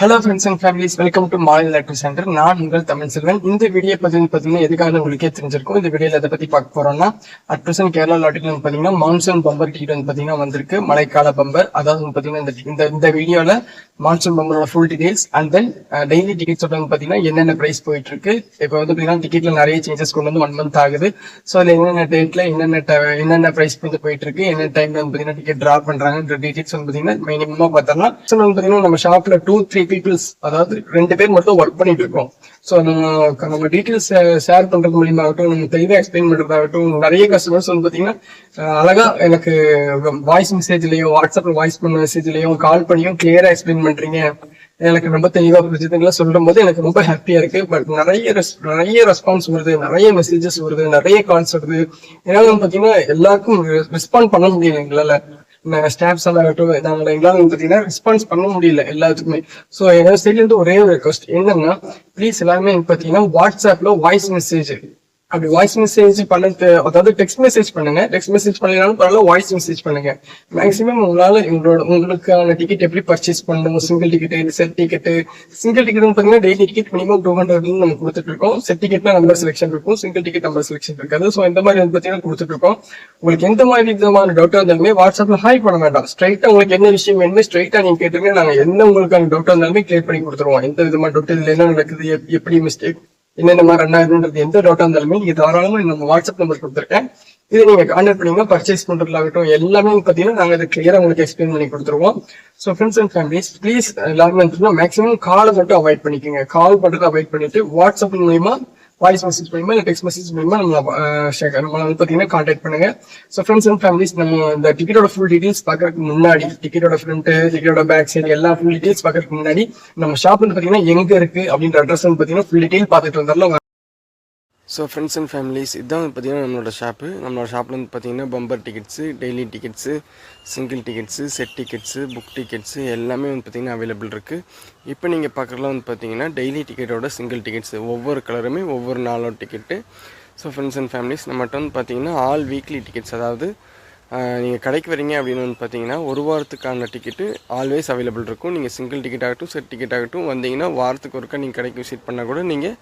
Hello friends and families welcome to மாநில lottery centre நான் உங்கள் தமிழ் செல்வன். இந்த வீடியோ பார்த்தீங்கன்னா பார்த்தீங்கன்னா எதுக்காக உங்களுக்கே தெரிஞ்சிருக்கும்? இந்த வீடியோல எதை பத்தி பார்க்க போறோம்னா அட் பிரசன்ட் கேரளா லாட்டில் வந்து பாத்தீங்கன்னா மான்சூன் பம்பர் டிக்கெட் வந்து பாத்தீங்கன்னா வந்திருக்கு. மழைக்கால பம்பர் அதாவது வந்து பாத்தீங்கன்னா இந்த இந்த இந்த வீடியோல monsoon பம்பரோட full details and then daily tickets வந்து பாத்தீங்கன்னா என்னென்ன பிரைஸ் போயிட்டு இருக்கு இப்போ வந்து பாத்தீங்கன்னா டிக்கெட்ல நிறைய சேஞ்சஸ் கொண்டு வந்து ஒன் மந்த் ஆகுது. ஸோ அதுல என்னென்ன டேட்ல என்னென்ன என்னென்ன பிரைஸ் வந்து போயிட்டு இருக்கு என்ன டைம்ல வந்து பாத்தீங்கன்னா டிக்கெட் டிரா பண்ணுறாங்கன்ற டீடைல்ஸ் வந்து பாத்தீங்கன்னா மினிமமா பார்த்தோம்னா ஸோ வந்து பாத்தீங்கன்னா நம்ம ஷாப்ல டூ த்ரீ பீப்புள்ஸ் அதாவது ரெண்டு பேர் மட்டும் ஒர்க் பண்ணிட்டு இருக்கோம். ஸோ நம்ம நம்ம டீடைல்ஸ் ஷேர் பண்றது மூலியமாகட்டும் நம்ம தெளிவாக எக்ஸ்பிளைன் பண்றதாகட்டும் நிறைய கஸ்டமர்ஸ் வந்து பாத்தீங்கன்னா அழகா எனக்கு வாய்ஸ் மெசேஜ்லயோ வாட்ஸ்அப்ல வாய்ஸ் பண்ண மெசேஜ்லயும் கால் பண்ணியும் கிளியரா எக்ஸ்பிளைன் பண்றீங்க. எனக்கு ரொம்ப தெளிவாக பிரச்சனைகளை சொல்லும் போது எனக்கு ரொம்ப ஹாப்பியா இருக்கு. பட் நிறைய நிறைய ரெஸ்பான்ஸ் வருது நிறைய மெசேஜஸ் வருது நிறைய கால்ஸ் வருது. ஏன்னா பாத்தீங்கன்னா எல்லாருக்கும் ரெஸ்பாண்ட் பண்ண முடியல எங்களால. ஸ்டாஃப்ஸ் எல்லாம் ஆகட்டும் நாங்கள் எங்களால வந்து பாத்தீங்கன்னா ரெஸ்பான்ஸ் பண்ண முடியல எல்லாத்துக்குமே. ஸோ என்னோட சைட்லேருந்து ஒரே ஒரு ரெக்வஸ்ட் என்னன்னா ப்ளீஸ் எல்லாருமே பார்த்தீங்கன்னா பாத்தீங்கன்னா வாட்ஸ்அப்ல வாய்ஸ் மெசேஜ் அப்படி வாய்ஸ் மெசேஜ் பண்ண அதாவது டெக்ஸ்ட் மெசேஜ் பண்ணுங்க. டெக்ஸ்ட் மெசேஜ் பண்ணலாம் பரவாயில்ல வாய்ஸ் மெசேஜ் பண்ணுங்க. மேக்ஸிமம் உங்களால உங்களோட உங்களுக்கான டிக்கெட் எப்படி பர்ச்சேஸ் பண்ணணும்? Single ticket set ticket single ticket பார்த்தீங்கன்னா daily ticket minimum two hundred நம்ம கொடுத்துட்டு இருக்கோம். செட் டிக்கெட்னா நம்பர் செலெக்ஷன் இருக்கும். சிங்கிள் டிக்கெட் நம்பர் செலெக்ஷன் இருக்காது. ஸோ இந்த மாதிரி வந்து பாத்தீங்கன்னா கொடுத்துட்டு இருக்கோம். உங்களுக்கு எந்த மாதிரி விதமான டவுட்டாக இருந்தாலுமே வாட்ஸ்அப்ல ஹாய் பண்ண வேண்டாம். ஸ்ட்ரைட்டா உங்களுக்கு என்ன விஷயம் வேணுமே ஸ்ட்ரைட்டா நீங்க கேட்டுருங்க. நாங்கள் என்ன உங்களுக்கான டவுட்டாக இருந்தாலுமே கிளியர் பண்ணி கொடுத்துருவோம். எந்த விதமான டவுட் இதுல என்ன நடக்குது எப்படி மிஸ்டேக் என்னென்ன மாதிரி ரன் ஆகுதுன்றது எந்த டவுட்டா இருந்தாலுமே நீங்க தாராளமா நம்ம வாட்ஸ்அப் நம்பர் கொடுத்துருக்கேன். இது நீங்க கான்டாக்ட் பண்ணீங்க பர்ச்சேஸ் பண்ணுறதாகட்டும் எல்லாமே பாத்தீங்கன்னா நாங்க அதை கிளியரா உங்களுக்கு எக்ஸ்பிளைன் பண்ணி கொடுத்துருவோம். So friends and families please எல்லாருமே மேக்ஸிமம் காலை மட்டும் அவாய்ட் பண்ணிக்கோங்க. கால் பண்றதை அவாய்ட் பண்ணிட்டு வாட்ஸ்அப் மூலியமா வாய்ஸ் மெசேஜ் மூலியமா இல்லை டெக்ஸ்ட் மெசேஜ் மூலியமா நம்ம நம்மளை வந்து பாத்தீங்கன்னா காண்டாக்ட் பண்ணுங்க. ஸோ ஃப்ரெண்ட்ஸ் அண்ட் ஃபேமிலிஸ் நம்ம இந்த டிக்கெட்டோட ஃபுல் டீடைல்ஸ் பார்க்கறதுக்கு முன்னாடி டிக்கெட்டோட ஃப்ரண்ட் டிக்கெட்டோட பேக் சைடு எல்லா ஃபுல் டீடைல்ஸ் பார்க்கறதுக்கு முன்னாடி நம்ம ஷாப் வந்து பாத்தீங்கன்னா எங்க இருக்கு அப்படின்ற அட்ரஸ் வந்து பாத்தீங்கன்னா ஃபுல் டீடைல் பார்த்துட்டு வந்தாலும் ஸோ ஃப்ரெண்ட்ஸ் அண்ட் ஃபேமிலிஸ் இதுதான் பார்த்தீங்கன்னா நம்மளோட ஷாப்பு நம்மளோட ஷாப்பில் வந்து பார்த்தீங்கன்னா bumper tickets daily tickets single tickets set tickets book tickets எல்லாமே வந்து பார்த்திங்கன்னா அவைலபிள் இருக்குது இப்போ நீங்கள் பார்க்குறதுலாம் வந்து பார்த்தீங்கன்னா டெய்லி டிக்கெட்டோட சிங்கிள் டிக்கெட்ஸு ஒவ்வொரு கலருமே ஒவ்வொரு நாளோட ticket so friends and families நம்மகிட்ட வந்து பார்த்தீங்கன்னா ஆல் வீக்லி டிக்கெட்ஸ் அதாவது நீங்கள் கடைக்கு வரீங்க அப்படின்னு வந்து பார்த்தீங்கன்னா ஒரு வாரத்துக்கான டிக்கெட்டு ஆல்வேஸ் அவைலபிள் இருக்கும். நீங்கள் சிங்கிள் டிக்கெட் ஆகட்டும் செட் டிக்கெட் ஆகட்டும் வந்தீங்கன்னா வாரத்துக்கு ஒருக்கா நீங்கள் கடைக்கு விசிட் பண்ணால் கூட நீங்கள்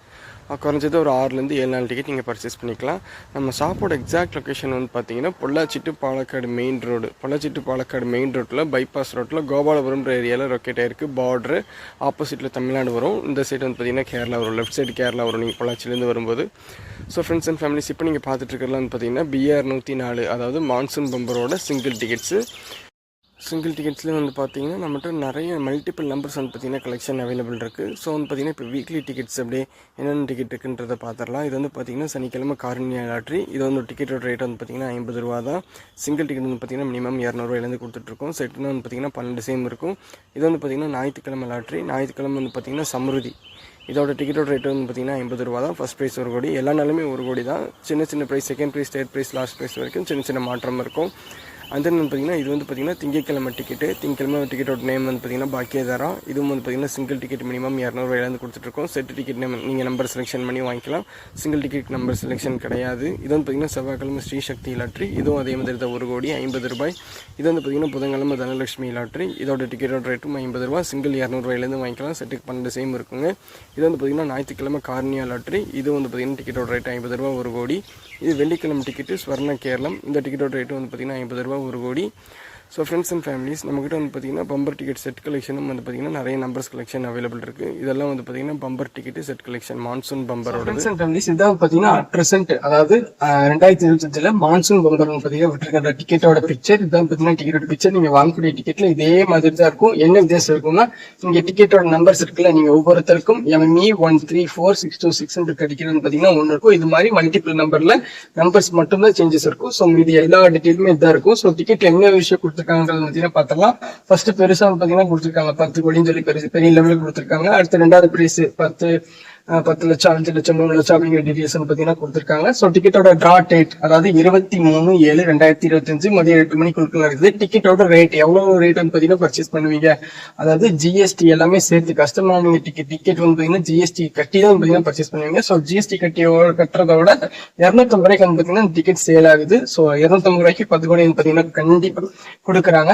குறைஞ்சது ஒரு ஆறுலேருந்து ஏழு நாள் டிக்கெட் நீங்கள் பர்ச்சேஸ் பண்ணிக்கலாம். நம்ம ஷாப்போட எக்ஸாக்ட் லொக்கேஷன் வந்து பார்த்தீங்கன்னா Pollachi Palakkad main road Pollachi Palakkad main ரோட்டில் பைபாஸ் ரோட்டில் கோபாலபுரம்ன்ற ஏரியாவில் லொக்கேட் ஆயிருக்கு. பார்டரு ஆப்போசிட்டில் தமிழ்நாடு வரும். இந்த சைடு வந்து பார்த்தீங்கன்னா கேரளா வரும். லெஃப்ட் சைடு கேரளா வரும். நீங்கள் பொள்ளாச்சிலேருந்து வரும்போது. ஸோ ஃப்ரெண்ட்ஸ் அண்ட் ஃபேமிலிஸ் இப்போ நீங்கள் பார்த்துட்டு இருக்கிறதுலாம் பார்த்தீங்கன்னா பிஆர் நூற்றி நாலு அதாவது மான்சூன் பம்பரோட சிங்கிள் டிக்கெட்ஸு சிங்கிள் டிக்கெட்ஸ்லேயும் வந்து பார்த்தீங்கன்னா நம்மகிட்ட நிறைய மல்டிபிள் நம்பர்ஸ் வந்து பார்த்தீங்கன்னா கலெக்ஷன் அவைலபிள் இருக்குது ஸோ வந்து பார்த்தீங்கன்னா இப்போ வீக்லி டிக்கெட்ஸ் அப்படியே என்னென்ன டிக்கெட் இருக்குன்றதை பார்த்துடலாம் இது வந்து பார்த்தீங்கன்னா சனிக்கிழமை காரணியா லாட்ரி இது வந்து டிக்கெட்டோட ரேட் வந்து பார்த்தீங்கன்னா ஐம்பது ரூபா தான் சிங்கிள் டிக்கெட் வந்து பார்த்தீங்கன்னா மினிமம் இரநூறுவாயிலேருந்து கொடுத்துட்ருக்கோம் செட்னா வந்து பார்த்தீங்கன்னா பன்னெண்டு சேம் இருக்கும் இது வந்து பார்த்தீங்கன்னா ஞாயிற்றுக்கிழமை லாட்ரி ஞாயிற்றுக்கிழமை வந்து பார்த்தீங்கன்னா சமருதி இதோட டிக்கெட்டோட ரேட் வந்து பார்த்தீங்கன்னா ஐம்பது ரூபா தான் ஃபஸ்ட் ப்ரைஸ் ஒரு கோடி எல்லா நாளுமே ஒரு கோடி தான் சின்ன சின்ன prize second prize third prize last prize வரைக்கும் சின்ன சின்ன மாற்றம் இருக்கும் அந்த வந்து பார்த்தீங்கன்னா இது வந்து பார்த்தீங்கன்னா திங்கக்கிழமை டிக்கெட்டு திங்கக்கிழமை டிக்கெட்டோட நேம் வந்து பார்த்தீங்கன்னா பாக்கியதாரா. இதுவும் வந்து பார்த்தீங்கன்னா சிங்கிள் டிக்கெட் மினிமம் இரநூறுவாயிலேருந்து கொடுத்துட்ருக்கோம் செட் டிக்கெட் நேம் நீங்கள் நம்பர் செலெக்ஷன் பண்ணி வாங்கிக்கலாம். சிங்கிள் டிக்கெட் நம்பர் செலெக்ஷன் கிடையாது. இது வந்து பார்த்தீங்கன்னா செவ்வாய்க்கிழமை ஸ்ரீசக்தி லாட்ரி இதுவும் அதே மாதிரி தான் ஒரு கோடி ஐம்பது ரூபாய். இது வந்து பார்த்தீங்கன்னா புதன்கிழமை தனலட்சுமி லாட்ரி இதோட டிக்கெட்டோட ரேட்டும் ஐம்பது ரூபா சிங்கிள் இரநூறுவாயிலேருந்து வாங்கிக்கலாம். செட்டுக்கு பன்னெண்டு சேம் இருக்குங்க. இது வந்து பார்த்தீங்கன்னா ஞாயிற்றுக்கிழமை கார்னியா லாட்ரி இது வந்து பார்த்தீங்கன்னா டிக்கெட்டோட ரேட் ஐம்பது ரூபா ஒரு கோடி. இது வெள்ளிக்கிழமை டிக்கெட்டு ஸ்வர்ண கேரளம். இந்த டிக்கெட்டோட ரேட்டு வந்து பார்த்தீங்கன்னா ஐம்பது ரூபா ஒரு கோடி ஸோ ஃப்ரெண்ட்ஸ் அண்ட் ஃபேமிலிஸ் நம்மக்கிட்ட வந்து பார்த்தீங்கன்னா பம்பர் டிக்கெட் செட் கலெக்ஷனும் வந்து பார்த்தீங்கன்னா நிறைய நம்பர்ஸ் கலெக்ஷன் அவைலபிள் இருக்குது இதெல்லாம் வந்து பார்த்தீங்கன்னா bumper ticket set collection monsoon பம்பரோட friends and families இதான் பார்த்தீங்கன்னா ப்ரெசென்ட் அதாவது ரெண்டாயிரத்தி இருபத்தஞ்சில் மான்சூன் பம்பர் பார்த்தீங்கன்னா விட்டுருக்கிற டிக்கெட்டோட பிக்சர் இதான் பார்த்தீங்கன்னா டிக்கெட்டோட பிக்சர் நீங்கள் வாங்கக்கூடிய டிக்கெட்டில் இதே மாதிரி தான் இருக்கும். என்ன வித்தியாசம் இருக்கும்னா இங்கே டிக்கெட்டோட நம்பர்ஸ் இருக்குல்ல நீங்கள் ஒவ்வொருத்தருக்கும் ME one three four six two six ticket பார்த்தீங்கன்னா ஒன்று இருக்கும். இது மாதிரி மல்டிபிள் நம்பரில் நம்பர்ஸ் மட்டும்தான் சேஞ்சஸ் இருக்கும். ஸோ மீதி எல்லா டீட்டெயிலுமே இதாக இருக்கும். ஸோ டிக்கெட் என்ன விஷயம் கொடுத்துருக்காங்கிறது பார்த்தீங்கன்னா பார்த்தலாம் ஃபர்ஸ்ட் பெருசா பார்த்தீங்கன்னா கொடுத்துருக்காங்க. பத்து கோடின்னு சொல்லி பெருசு பெரிய லெவலில் கொடுத்துருக்காங்க. அடுத்து ரெண்டாவது பிரைஸ் பத்து பத்து லட்சம் அஞ்சு லட்சம் மூணு லட்சம் அப்படிங்கிற டீடைல்ஸ் பார்த்தீங்கன்னா கொடுத்துருக்காங்க. ஸோ டிக்கெட்டோட டிரா டேட் அதாவது இருபத்தி மூணு ஏழு ரெண்டாயிரத்தி இருபத்தஞ்சு மதியம் எட்டு மணிக்குள்ள இருக்குது. டிக்கெட்டோட ரேட் எவ்வளவு ரேட்னு பார்த்தீங்கன்னா பர்ச்சேஸ் பண்ணுவீங்க. அதாவது ஜிஎஸ்டி எல்லாமே சேர்த்து கஸ்டமர் நீங்கள் டிக்கெட் டிக்கெட் வந்து பார்த்தீங்கன்னா ஜிஎஸ்டி கட்டி தான் பார்த்தீங்கன்னா பர்ச்சேஸ் பண்ணுவீங்க. ஸோ ஜிஎஸ்டி கட்டி கட்டுறத விட இரநூத்தம்பது ரூபாய்க்கு வந்து பார்த்தீங்கன்னா டிக்கெட் சேல் ஆகுது. ஸோ இரநூத்தம்பது ரூபாய்க்கு பத்து கோடி பார்த்தீங்கன்னா கண்டிப்பா கொடுக்குறாங்க.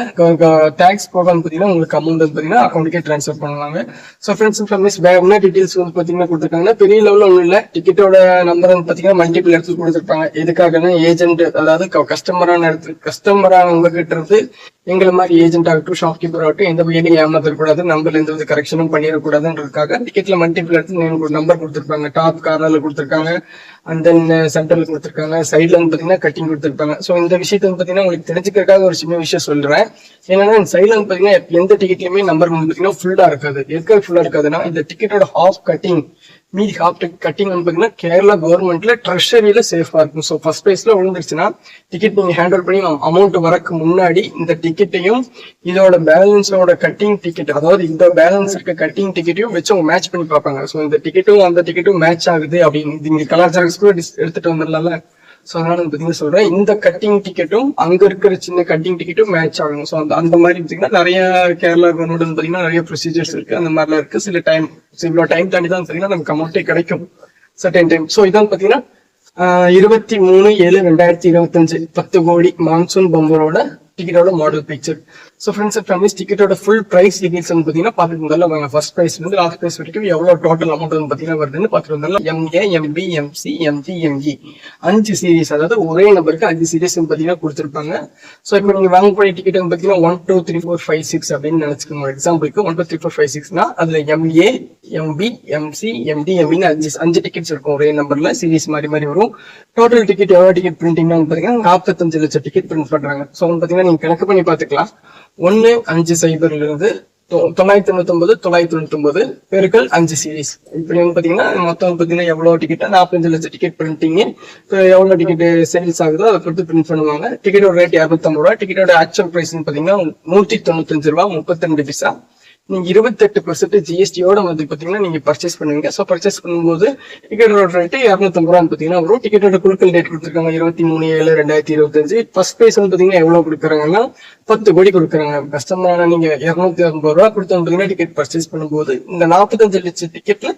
டேக்ஸ் போக வந்து பார்த்தீங்கன்னா உங்களுக்கு அமௌண்ட் வந்து பார்த்தீங்கன்னா அக்கௌண்ட்டுக்கே ட்ரான்ஸ்ஃபர் பண்ணுவாங்க ஸோ ஃப்ரெண்ட்ஸ் ஃபேமிலிஸ் வேற என்ன டீடைல்ஸ் வந்து பார்த்தீங்கன்னா கொடுத்துருக்காங்கன்னா பெரிய லெவலில் ஒன்றும் இல்லை. டிக்கெட்டோட நம்பர் வந்து பார்த்தீங்கன்னா மல்டிபிள் இடத்துல கொடுத்துருப்பாங்க. எதுக்காகன்னா ஏஜென்ட் அதாவது கஸ்டமரான இடத்துல கஸ்டமரானவங்க கிட்ட இருந்து எங்களை மாதிரி ஏஜென்ட் ஆகட்டும் ஷாப் கீப்பர் ஆகட்டும் எந்த வகையிலும் ஏமாத்தக்கூடாது. நம்பர்ல எந்த வித கரெக்ஷனும் பண்ணிடக்கூடாதுன்றதுக்காக டிக்கெட்ல மல்டிபிள் இடத்துல நம்பர் கொடுத்துருப்பாங்க. டாப் கார்னர்ல கொடுத்துருக்காங்க. அண்ட் தென் சென்டர்ல uh, கொடுத்துருக்காங்க. சைட்ல வந்து பாத்தீங்கன்னா கட்டிங் கொடுத்துருப்பாங்க. ஸோ இந்த விஷயத்தை வந்து பாத்தீங்கன்னா உங்களுக்கு தெரிஞ்சுக்கிறதுக்காக ஒரு சின்ன விஷயம் சொல்றேன். என்னன்னா சைட்ல வந்து பாத்தீங்கன்னா எந்த டிக்கெட்லயுமே நம்பர் வந்து பாத்தீங்கன்னா ஃபுல்லா இருக்காது. எதுக்காக ஃபுல்லா இருக்காதுன்னா இந்த டிக்கெட்டோட ஹாஃப் கட்டிங் மீதி ஹாஃப் கட்டிங் வந்து கேரளா கவர்மெண்ட்ல ட்ரெஷரியில சேஃபா இருக்கும். ஸோ ஃபர்ஸ்ட் பிரைஸ்ல விழுந்துருச்சுன்னா டிக்கெட் நீங்க ஹேண்டில் பண்ணி பண்ணி அமௌண்ட் வரக்கு முன்னாடி இந்த டிக்கெட்டையும் இதோட பேலன்ஸோட கட்டிங் டிக்கெட் அதாவது இந்த பேலன்ஸ் இருக்க கட்டிங் டிக்கெட்டையும் வச்சு அவங்க மேட்ச் பண்ணி பார்ப்பாங்க. ஸோ இந்த டிக்கெட்டும் அந்த டிக்கெட்டும் மேட்ச் ஆகுது அப்படின்னு. இது இங்க கலர் கூட எடுத்துட்டு வந்துடலாம்ல. ஸோ அதனால வந்து பாத்தீங்கன்னா சொல்றேன். இந்த கட்டிங் டிக்கெட்டும் அங்க இருக்கிற சின்ன கட்டிங் டிக்கெட்டும் மேட்ச் ஆகும் ஸோ அந்த அந்த மாதிரி பாத்தீங்கன்னா நிறைய கேரளா கவர்மெண்ட் வந்து பாத்தீங்கன்னா நிறைய ப்ரொசீஜர்ஸ் இருக்கு. அந்த மாதிரிலாம் இருக்கு. சில டைம் இவ்வளோ டைம் தாண்டி தான் பாத்தீங்கன்னா நமக்கு அமௌண்ட்டே கிடைக்கும். சர்டன் டைம் ஸோ இதான் பாத்தீங்கன்னா இருபத்தி மூணு ஏழு ரெண்டாயிரத்தி இருபத்தஞ்சு. பத்து கோடி மான்சூன் பம்பரோட டிக்கெட்டோட model picture so friends and families டிக்கெட்டோட full prize details வந்து பார்த்தீங்கன்னா பார்த்துட்டு முதல்ல வாங்க. ஃபர்ஸ்ட் ப்ரைஸ் வந்து லாஸ்ட் ப்ரைஸ் வரைக்கும் எவ்வளோ டோட்டல் அமௌண்ட் வந்து பார்த்தீங்கன்னா வருதுன்னு பார்த்துட்டு வந்தாலும் MA MB MC MG MG அஞ்சு சீரிஸ் அதாவது ஒரே நம்பருக்கு அஞ்சு சீரிஸ் பார்த்தீங்கன்னா கொடுத்துருப்பாங்க. ஸோ இப்போ நீங்கள் வாங்கக்கூடிய டிக்கெட் வந்து பார்த்தீங்கன்னா one two three four five six அப்படின்னு நினச்சிக்கோங்க. எக்ஸாம்பிளுக்கு one two three four five சிக்ஸ்னா அதில் எம்ஏ எம்பி எம்சி எம்டி எம்இன்னு அஞ்சு அஞ்சு டிக்கெட்ஸ் இருக்கும் ஒரே நம்பர்ல சீரிஸ் மாதிரி மாதிரி வரும். டோட்டல் டிக்கெட் எவ்வளோ டிக்கெட் பிரிண்டிங்னா வந்து பார்த்தீங்கன்னா நாற்பத்தஞ்சு லட்சம் டிக்கெட் பிரிண்ட் பண்ணுறாங்க ஸோ வந்து பார்த்தீங்கன்னா நீங்க கணக்கு பண்ணி பார்த்துக்கலாம். ஒன்று அஞ்சு சைபர்லேருந்து தொ- தொள்ளாயிரத்தி தொண்ணூத்தி ஒன்பது தொள்ளாயிரத்தி தொண்ணூத்தி ஒன்பது பெருக்கள் அஞ்சு சீரிஸ் இப்படி வந்து பாத்தீங்கன்னா மொத்தம் பாத்தீங்கன்னா எவ்வளவு டிக்கெட் நாற்பத்தஞ்சு லட்சம் டிக்கெட் பிரிண்டிங் எவ்வளவு டிக்கெட் சேல்ஸ் ஆகுதோ அதை பொறுத்து பிரிண்ட் பண்ணுவாங்க. டிக்கெட்டோட ரேட் இரநூத்தம்பது ரூபா. டிக்கெட்டோட ஆக்சுவல் பிரைஸ் பாத்தீங்கன்னா நூத்தி தொண்ணூத்தஞ்சு ரூபா முப்பத்தி ரெண்டு பிசா. நீங்க இருபத்தெட்டு பர்சன்ட் ஜிஎஸ்டியோட வந்து பாத்தீங்கன்னா நீங்க பர்ச்சேஸ் பண்ணுவீங்க. ஸோ பர்ச்சேஸ் பண்ணும்போது டிக்கெட்டோட ரேட்டு இரநூத்தம்பது ரூபான்னு பார்த்தீங்கன்னா வரும். டிக்கெட்டோட குழுக்கள் டேட் கொடுத்துருக்காங்க. இருபத்தி மூணு ஏழு ரெண்டாயிரத்தி இருபத்தஞ்சு. ஃபர்ஸ்ட் பிரைஸ் வந்து பார்த்தீங்கன்னா எவ்வளவு கொடுக்குறாங்கன்னா பத்து கோடி கொடுக்குறாங்க. கஸ்டமரான நீங்க இரநூத்தி ஐம்பது ரூபா கொடுத்தோம் பார்த்தீங்கன்னா டிக்கெட் பர்ச்சேஸ் பண்ணும்போது இந்த நாற்பத்தஞ்சு லட்சம் டிக்கெட்ல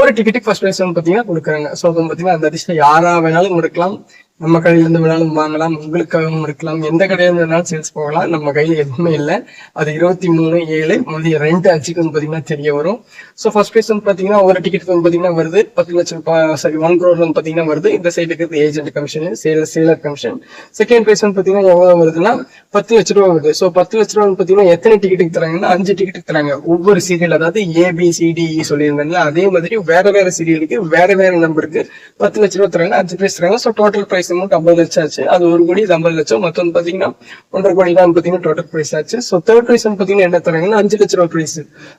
ஒரு டிக்கெட்டுக்கு ஃபர்ஸ்ட் பிரைஸ் வந்து பாத்தீங்கன்னா கொடுக்குறாங்க. ஸோ வந்து பாத்தீங்கன்னா அந்த அதிர்ஷ்டம் யாரா வேணாலும் கொடுக்கலாம் நம்ம கடையிலேருந்து வேணாலும் வாங்கலாம் உங்களுக்காகவும் இருக்கலாம். எந்த கடையிலேருந்து வேணாலும் சேல்ஸ் போகலாம். நம்ம கையில் எதுவுமே இல்லை. அது இருபத்தி மூணு ஏழு மதிய ரெண்டு அஞ்சுக்கு வந்து பார்த்தீங்கன்னா தெரிய வரும். ஸோ ஃபர்ஸ்ட் ப்ரைஸ் வந்து பார்த்தீங்கன்னா ஒரு டிக்கெட் வந்து பார்த்தீங்கன்னா வருது. பத்து லட்சம் சாரி ஒன் க்ரோர் வந்து பார்த்தீங்கன்னா வருது. இந்த சைடு இருக்கிறது ஏஜென்ட் கமிஷன் சேல சேலர் கமிஷன் செகண்ட் ப்ரைஸ் வந்து பார்த்தீங்கன்னா எவ்வளோ வருதுன்னா பத்து லட்ச ரூபா வருது. ஸோ பத்து லட்ச ரூபா வந்து பார்த்தீங்கன்னா எத்தனை டிக்கெட்டுக்கு தராங்கன்னா அஞ்சு டிக்கெட்டுக்கு தராங்க. ஒவ்வொரு சீரியல் அதாவது ஏபிசிடிஇ e சொல்லியிருந்தாங்க அதே மாதிரி வேற வேற சீரியலுக்கு வேற வேற நம்பருக்கு பத்து லட்ச ரூபா தராங்க அஞ்சு ப்ரைஸ் தராங்க. ஸோ டோட்டல் ப்ரைஸ் அமௌண்ட் ஐம்பது லட்சம் ஆச்சு. அது ஒரு கோடி இது ஐம்பது லட்சம். மொத்தம் பாத்தீங்கன்னா ஒன்றரை கோடி தான் பாத்தீங்கன்னா டோட்டல் ப்ரைஸ் ஆச்சு. ஸோ தேர்ட் பிரைஸ் வந்து பாத்தீங்கன்னா என்ன தராங்கன்னா அஞ்சு லட்ச ரூபா ப்ரைஸ்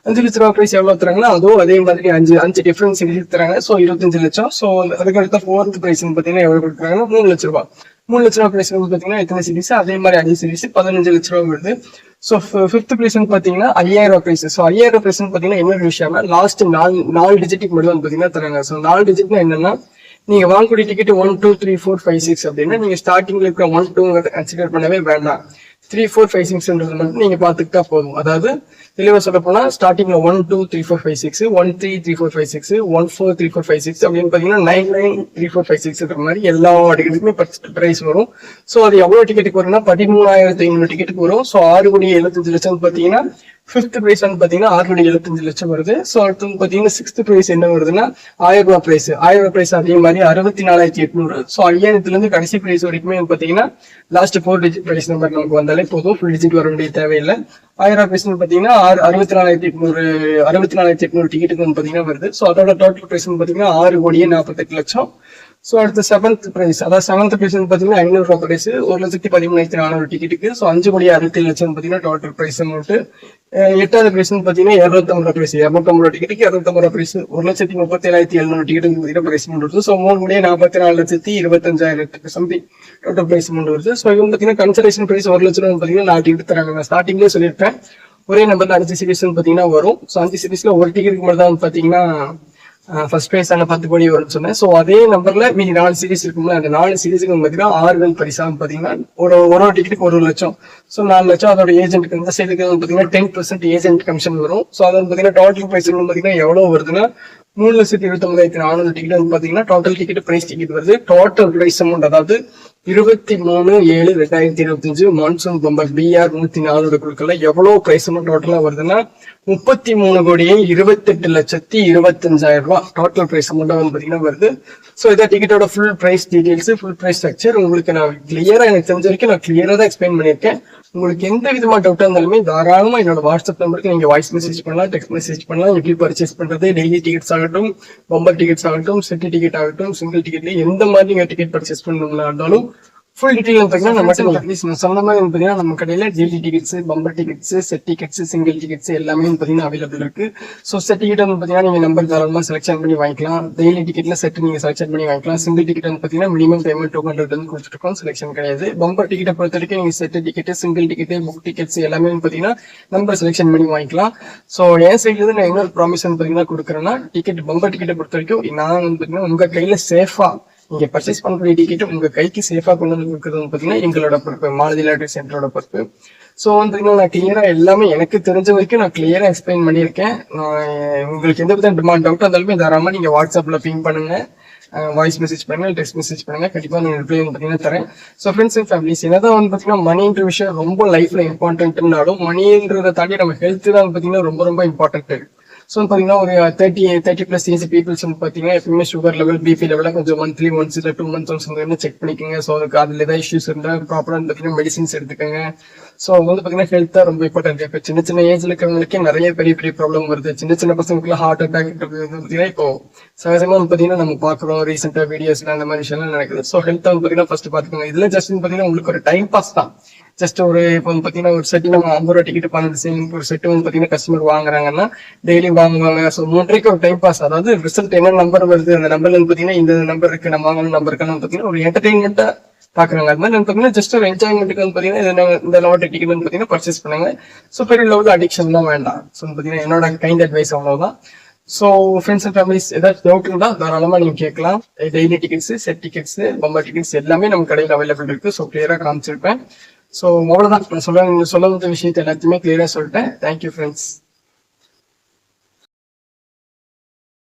அஞ்சு லட்ச ரூபா ப்ரைஸ் எவ்வளவு தராங்கன்னா அதுவும் அதே மாதிரி அஞ்சு அஞ்சு டிஃபரன்ஸ் தராங்க. ஸோ இருபத்தஞ்சு லட்சம். ஸோ அதுக்கு அடுத்த ஃபோர்த் ப்ரைஸ் பாத்தீங்கன்னா எவ்வளவு கொடுக்குறாங்கன்னா மூணு லட்ச ரூபா. மூணு லட்ச ரூபா பிரைஸ் வந்து பாத்தீங்கன்னா எத்தனை சீரிஸ் அதே மாதிரி அஞ்சு சீரிஸ் பதினஞ்சு லட்ச ரூபா வருது. ஸோ ஃபிஃப்த் பிரைஸ் வந்து பாத்தீங்கன்னா ஐயாயிரம் ரூபா பிரைஸ் ஸோ ஐயாயிரம் ரூபா பிரைஸ் பாத்தீங்கன்னா என்ன விஷயம்னா லாஸ்ட் நாலு நாலு டிஜிட்டுக்கு மட்டும் வந்து பாத்தீங்கன்னா தராங்க. ஸோ நாலு டிஜிட்னா என்னன்னா நீங்க வாங்கக்கூடிய ticket one two three four five six அப்படின்னா நீங்க ஸ்டார்டிங்ல இருக்கிற ஒன் டூங்கிறத கன்சிடர் பண்ணவே வேண்டாம். த்ரீ ஃபோர் ஃபைவ் சிக்ஸ்ன்றது மட்டும் நீங்க பாத்துக்கிட்டா போதும். அதாவது தெளிவா சொல்ல போனா ஸ்டார்டிங்ல one two three four five six one three three four five six one four three four five six அப்படின்னு பாத்தீங்கன்னா nine nine three four five six மாதிரி எல்லா டிக்கெட்டுக்குமே பிரைஸ் வரும். ஸோ அது எவ்வளவு டிக்கெட்டுக்கு வரும்னா பதிமூணாயிரத்தி ஐநூறு டிக்கெட்டுக்கு வரும். ஸோ ஆறு கோடி எழுபத்தஞ்சு லட்சம் பாத்தீங்கன்னா ஃபிஃப்த் ப்ரைஸ் வந்து பாத்தீங்கன்னா ஆறு கோடி எழுபத்தஞ்சு லட்சம் வருது. ஸோ அடுத்து வந்து பாத்தீங்கன்னா சிக்ஸ்த் ப்ரைஸ் என்ன வருதுன்னா ஆயிரம் ரூபாய் ப்ரைஸ் ஆயிரம் ரூபாய் ப்ரைஸ் அதே மாதிரி அறுபத்தி நாலாயிரத்தி எட்நூறு. ஸோ ஐயாயிரத்துல இருந்து கடைசி ப்ரைஸ் வரைக்குமே வந்து பாத்தீங்கன்னா last four digit prize number நமக்கு வந்தாலே போதும். ஃபுல் டிஜிட் வர வேண்டிய தேவையில்லை. ஆயிரம் ரூபாய் ப்ரைஸ் பாத்தீங்கன்னா ஆறு அறுபத்தி நாலாயிரத்தி எட்நூறு அறுபத்தி நாலாயிரத்தி எட்நூறு டிக்கெட்டுக்கு வந்து பாத்தீங்கன்னா வருது. ஸோ அதோட டோட்டல் ப்ரைஸ் வந்து பாத்தீங்கன்னா ஆறு கோடியே நாற்பத்தெட்டு லட்சம். ஸோ அடுத்த செவன்த் ப்ரைஸ் அதாவது செவன்த் ப்ரைஸ் வந்து ஐநூறு ரூபாய் ப்ரைஸ் ஒரு லட்சத்தி பதிமூணாயிரத்தி நானூறு டிக்கெட்டுக்கு ஸோ அஞ்சு மணி அறுபத்தி லட்சம் பார்த்தீங்கன்னா டோட்டல் ப்ரைஸ் அமௌண்ட் எட்டாவது ப்ரைஸ்னு வந்து பாத்தீங்கன்னா இருநூத்தம்பது ரூபா இரநூத்தம்பது ரூபா டிக்கெட்டுக்கு இரநூத்தம்பது ரூபா ப்ரைஸ் ஒரு லட்சத்தி முப்பத்தி ஏழாயிரத்தி எழுநூறு டிக்கெட்டுக்கு பார்த்தீங்கன்னா பிரைஸ் அமௌண்ட் வருது. ஸோ மூணு கோடியே நாற்பத்தி நாலு லட்சத்தி இருபத்தஞ்சாயிரத்துக்கு சம்திங் டோட்டல் ப்ரைஸ் அமௌண்ட் வருது. ஸோ இவங்க பார்த்தீங்கன்னா கன்சலேஷன் ப்ரைஸ் ஒரு லட்சம் ரூபா பார்த்தீங்கன்னா டிக்கெட் தராங்க நான் ஸ்டார்டிங்லேயே சொல்லியிருப்பேன். ஒரே நம்பர்ல அஞ்சு சீரீஸ் பார்த்தீங்கன்னா வரும். ஸோ அஞ்சு சீரீஸ்ல ஒரு டிக்கெட்டுக்கு மட்டும் தான் வந்து ஃபர்ஸ்ட் ப்ரைஸ் அந்த பத்து கோடி வரும்னு சொன்னேன். ஸோ அதே நம்பர்ல மீதி நாலு சீரீஸ் இருக்கும்ல அந்த நாலு சீரீஸுக்கு பார்த்தீங்கன்னா ஆறு ஆறுதல் பரிசா பார்த்தீங்கன்னா ஒரு ஒரு ஒரு டிக்கெட்டுக்கு ஒரு ஒரு லட்சம். ஸோ நாலு லட்சம் அதோட ஏஜென்ட்டுக்கு இந்த சைடுக்கு பார்த்தீங்கன்னா டென் பர்சன்ட் ஏஜென்ட் கமிஷன் வரும். ஸோ அது வந்து பார்த்தீங்கன்னா டோட்டல் ப்ரைஸ் பார்த்தீங்கன்னா எவ்வளோ வருதுன்னா மூணு லட்சத்தி இருபத்தி நானூறு டிக்கெட் வந்து பார்த்தீங்கன்னா டோட்டல் டிக்கெட் பிரைஸ் டிக்கெட் வருது டோட்டல் பிரைஸ் அமௌண்ட் அதாவது இருபத்தி மூணு ஏழு ரெண்டாயிரத்தி இருபத்தஞ்சு மான்சூன் பம்பர் பிஆர் நூத்தி நாலோட குழுக்கள்ல எவ்வளவு பிரைஸ் அமௌண்ட் டோட்டலா வருதுன்னா முப்பத்தி மூணு கோடியே இருபத்தெட்டு லட்சத்தி இருபத்தஞ்சாயிரம் ரூபாய் டோட்டல் பிரைஸ் அமௌண்டா வந்து பாத்தீங்கன்னா வருது. ஸோ இதான் டிக்கெட்டோட full prize details full prize structure உங்களுக்கு நான் கிளியரா எனக்கு தெரிஞ்ச வரைக்கும் நான் கிளியரா தான் எக்ஸ்பிளைன் பண்ணியிருக்கேன். உங்களுக்கு எந்த விதமான டவுட்டாக இருந்தாலுமே தாராளமா என்னோட வாட்ஸ்அப் நம்பருக்கு நீங்க வாய்ஸ் மெசேஜ் பண்ணலாம் டெக்ஸ்ட் மெசேஜ் பண்ணலாம். எப்படி பர்ச்சேஸ் பண்றது டெய்லி டிக்கெட்ஸ் ஆகட்டும் பம்பர் டிக்கெட்ஸ் ஆகட்டும் செட்டி டிக்கெட் ஆகட்டும் சிங்கிள் டிக்கெட்ல எந்த மாதிரி நீங்க டிக்கெட் பர்ச்சேஸ் பண்ணணும்னா இருந்தாலும் ஃபுல் டீடைல் பார்த்தீங்கன்னா நம்ம அட்லீஸ்ட் நான் சொன்ன மாதிரி பார்த்தீங்கன்னா நம்ம கடையில் daily tickets bumper tickets set tickets single tickets எல்லாமே வந்து பார்த்தீங்கன்னா அவைலபிள் இருக்கு. ஸோ செட் டிக்கெட் வந்து பார்த்தீங்கன்னா நீங்கள் நம்பர் தாராளமாக செலக்ஷன் பண்ணி வாங்கிக்கலாம். டெய்லி டிக்கெட்ல செட் நீங்கள் செலக்ஷன் பண்ணி வாங்கிக்கலாம். சிங்கிள் டிக்கெட் வந்து பார்த்தீங்கன்னா மினிமம் பேமெண்ட் டூ ஹண்ட்ரட் வந்து கொடுத்துருக்கோம் செலக்ஷன் கிடையாது. பம்பர் டிக்கெட்டை பொறுத்த வரைக்கும் நீங்கள் set ticket single ticket book tickets எல்லாமே பார்த்தீங்கன்னா நம்பர் செலக்ஷன் பண்ணி வாங்கிக்கலாம். ஸோ என் சைட்லேருந்து நான் ப்ராமிஸ் வந்து பார்த்தீங்கன்னா கொடுக்குறேன்னா டிக்கெட் பம்பர் டிக்கெட்டை பொறுத்த வரைக்கும் நான் வந்து பார்த்தீங்கன்னா உங்கள் கையில் சேஃபாக நீங்க பர்ச்சேஸ் பண்ணக்கூடிய டிக்கெட் உங்க கைக்கு சேஃபா கொண்டு வந்து கொடுக்கறது வந்து பாத்தீங்கன்னா எங்களோட பொறுப்பு மாலதி சென்டரோட பொறுப்பு. ஸோ வந்து நான் கிளியரா எல்லாமே எனக்கு தெரிஞ்ச வரைக்கும் நான் கிளியரா எக்ஸ்பிளைன் பண்ணியிருக்கேன். நான் உங்களுக்கு எந்த விதமான டிமாண்ட் டவுட் இருந்தாலுமே தாராளமா நீங்க வாட்ஸ்அப்ல பிங் பண்ணுங்க. வாய்ஸ் மெசேஜ் பண்ணுங்க டெக்ஸ்ட் மெசேஜ் பண்ணுங்க. கண்டிப்பா நான் ரிப்ளை வந்து பாத்தீங்கன்னா தரேன். ஸோ ஃப்ரெண்ட்ஸ் அண்ட் ஃபேமிலிஸ் என்னதான் வந்து பாத்தீங்கன்னா மணின்ற விஷயம் ரொம்ப லைஃப்ல இம்பார்ட்டன்ட்னாலும் மணின்றதை தாண்டி நம்ம ஹெல்த் தான் பார்த்தீங்கன்னா பாத்தீங்கன்னா ரொம்ப ரொம்ப இம்பார்ட்டன்ட் ஸோ பார்த்தீங்கன்னா ஒரு thirty thirty plus age peoples வந்து பார்த்தீங்கன்னா எப்பவுமே சுகர் லெவல் பிபி லெவலில் கொஞ்சம் மந்த்லி ஒன்ஸ் இல்லை டூ மந்த்ஸ் ஒன்ஸ் வந்து செக் பண்ணிக்கோங்க ஸோ அதுக்கு அதில் ஏதாவது இஷ்யூஸ் இருந்தால் ப்ராப்பராக பார்த்தீங்கன்னா மெடிசின்ஸ் எடுத்துக்கோங்க ஸோ வந்து பார்த்தீங்கன்னா ஹெல்த் தான் ரொம்ப இம்பார்ட்டன்ட் இப்போ சின்ன சின்ன ஏஜ்ல இருக்கிறவங்களுக்கே நிறைய பெரிய பெரிய ப்ராப்ளம் வருது சின்ன சின்ன பசங்களுக்கு ஹார்ட் அட்டாக் பார்த்தீங்கன்னா இப்போ சகஜமாக வந்து பார்த்தீங்கன்னா நம்ம பார்க்குறோம் ரீசெண்டாக வீடியோஸ்ல அந்த மாதிரி விஷயம்லாம் நடக்குது ஸோ ஹெல்த் வந்து பார்த்தீங்கன்னா ஃபர்ஸ்ட் பார்த்துக்கோங்க இதில் ஜஸ்ட் பார்த்தீங்கன்னா உங்களுக்கு ஒரு டைம் பாஸ் தான் ஜஸ்ட் ஒரு இப்போ வந்து பார்த்தீங்கன்னா ஒரு செட் நம்ம ஐம்பது ரூபா டிக்கெட் பன்னெண்டு ஒரு செட்டு வந்து பார்த்தீங்கன்னா கஸ்டமர் வாங்குறாங்கன்னா டெய்லி வாங்க ஸோ மூன்றைக்கு ஒரு டைம் பாஸ் அதாவது ரிசல்ட் என்ன நம்பர் வருது அந்த நம்பர்ல வந்து பார்த்தீங்கன்னா இந்த நம்பர் இருக்கு நம்ம வாங்கின நம்பர் இருக்கான்னு பார்த்தீங்கன்னா ஒரு என்டர்டைன்மெண்ட்டாக பாக்குறாங்க. அது மாதிரி வந்து பார்த்தீங்கன்னா ஜஸ்ட் ஒரு என்ஜாய்மெண்ட்டுக்கு வந்து பார்த்தீங்கன்னா இந்த- இந்த லாட்டரி டிக்கெட் வந்து பார்த்தீங்கன்னா பர்ச்சேஸ் பண்ணுங்க. ஸோ பெரிய லெவலில் அடிக்ஷன்லாம் வேண்டாம். ஸோ பார்த்தீங்கன்னா என்னோட கைண்ட் அட்வைஸ் அவ்வளவுதான். ஸோ ஃப்ரெண்ட்ஸ் அண்ட் ஃபேமிலிஸ் ஏதாச்சும் டவுட் இருந்தா தாராளமா நீங்க கேட்கலாம். Daily tickets set tickets bumper tickets எல்லாமே நம்ம கடையில் அவைலபிள் இருக்கு. ஸோ கிளியரா காமிச்சிருப்பேன். ஸோ அவ்வளவுதான். நான் சொல்ல சொல்ல வந்த விஷயத்தை எல்லாத்தையுமே கிளியரா சொல்லிட்டேன். Thank you friends